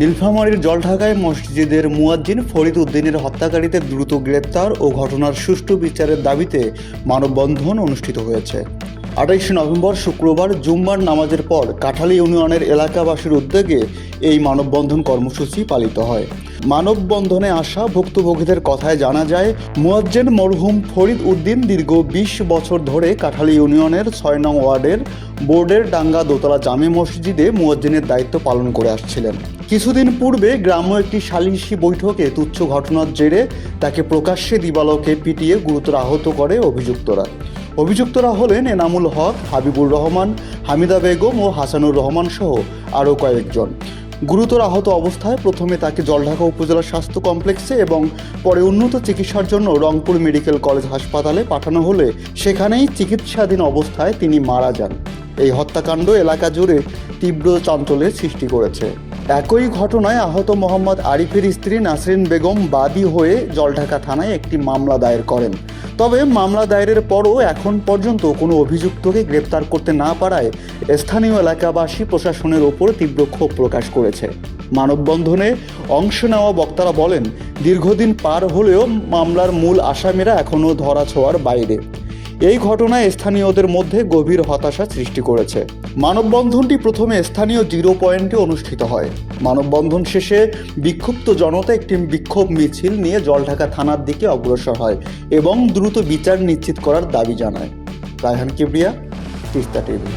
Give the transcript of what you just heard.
নীলফামারীর জলঢাকায় মসজিদের মুয়াজ্জিন ফরিদ উদ্দিনের হত্যাকারীদের দ্রুত গ্রেপ্তার ও ঘটনার সুষ্ঠু বিচারের দাবিতে মানববন্ধন অনুষ্ঠিত হয়েছে। আঠাইশে নভেম্বর শুক্রবার জুম্মার নামাজের পর কাঠালী ইউনিয়নের এলাকাবাসীর উদ্যোগে এই মানববন্ধন কর্মসূচি পালিত হয়। মানববন্ধনে আসা ভুক্তভোগীদের কথায় জানা যায়, মুয়াজ্জেন মরহুম ফরিদ উদ্দিন দীর্ঘ বিশ বছর ধরে কাঠালি ইউনিয়নের ছয় নং ওয়ার্ডের বোর্ডের ডাঙ্গা দোতলা জামে মসজিদে মুয়াজ্জিনের দায়িত্ব পালন করে আসছিলেন। কিছুদিন পূর্বে গ্রাম্য একটি সালিশি বৈঠকে তুচ্ছ ঘটনার জেরে তাকে প্রকাশ্যে দিবালোকে পিটিয়ে গুরুতর আহত করে অভিযুক্তরা। অভিযুক্তরা হলেন এনামুল হক, হাবিবুর রহমান, হামিদা বেগম ও হাসানুর রহমান সহ আরও কয়েকজন। গুরুতর আহত অবস্থায় প্রথমে তাকে জলঢাকা উপজেলা স্বাস্থ্য কমপ্লেক্সে এবং পরে উন্নত চিকিৎসার জন্য রংপুর মেডিকেল কলেজ হাসপাতালে পাঠানো হলে সেখানেই চিকিৎসাধীন অবস্থায় তিনি মারা যান। এই হত্যাকাণ্ড এলাকা জুড়ে তীব্র চাঞ্চল্যের সৃষ্টি করেছে। একই ঘটনায় আহত মোহাম্মদ আরিফের স্ত্রী নাসরিন বেগম বাদী হয়ে জলঢাকা থানায় একটি মামলা দায়ের করেন। তবে মামলা দায়েরের পরও এখন পর্যন্ত কোনো অভিযুক্তকে গ্রেপ্তার করতে না পারায় স্থানীয় এলাকাবাসী প্রশাসনের ওপর তীব্র ক্ষোভ প্রকাশ করেছে। মানববন্ধনে অংশ নেওয়া বক্তারা বলেন, দীর্ঘদিন পার হলেও মামলার মূল আসামিরা এখনও ধরা ছোঁয়ার বাইরে। এই ঘটনায় স্থানীয়দের মধ্যে গভীর হতাশা সৃষ্টি করেছে। মানববন্ধনটি প্রথমে স্থানীয় জিরো পয়েন্টে অনুষ্ঠিত হয়। মানববন্ধন শেষে বিক্ষুব্ধ জনতা একটি বিক্ষোভ মিছিল নিয়ে জলঢাকা থানার দিকে অগ্রসর হয় এবং দ্রুত বিচার নিশ্চিত করার দাবি জানায়। রায়হান কিবরিয়া, তিস্তা টিভি।